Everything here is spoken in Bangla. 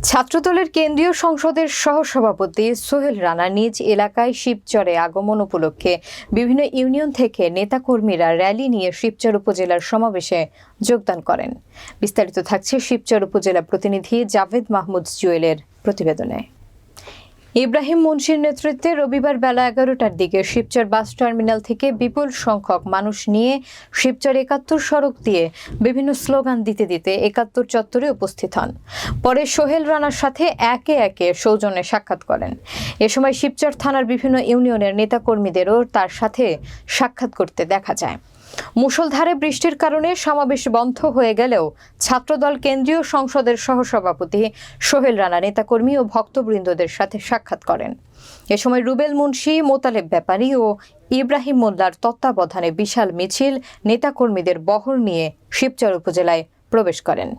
ছাত্রদলের কেন্দ্রীয় সংসদের সহসভাপতি সোহেল রানা নিজ এলাকায় শিবচরে আগমন উপলক্ষে বিভিন্ন ইউনিয়ন থেকে নেতাকর্মীরা র্যালি নিয়ে শিবচর উপজেলার সমাবেশে যোগদান করেন। বিস্তারিত থাকছে শিবচর উপজেলা প্রতিনিধি জাভেদ মাহমুদ জুয়েলের প্রতিবেদনে। ইব্রাহিম মুন্সির নেতৃত্বে রবিবার বেলা এগারোটার দিকে শিবচর বাস টার্মিনাল থেকে বিপুল সংখ্যক মানুষ নিয়ে শিবচর একাত্তর সড়ক দিয়ে বিভিন্ন স্লোগান দিতে দিতে একাত্তর চত্বরে উপস্থিত হন। পরে সোহেল রানার সাথে একে একে সৌজনে সাক্ষাৎ করেন। এ সময় শিবচর থানার বিভিন্ন ইউনিয়নের নেতাকর্মীদেরও তার সাথে সাক্ষাৎ করতে দেখা যায়। মুষলধারে বৃষ্টির কারণে সমাবেশ বন্ধ হয়ে গেলেও ছাত্রদল কেন্দ্রীয় সংসদের সহসভাপতি সোহেল রানা নেতাকর্মী ও ভক্তবৃন্দদের সাথে সাক্ষাৎ করেন। এ সময় রুবেল মুন্সি, মোতালেব ব্যাপারী ও ইব্রাহিম মোল্লার তত্ত্বাবধানে বিশাল মিছিল নেতাকর্মীদের বহর নিয়ে শিবচর উপজেলায় প্রবেশ করেন।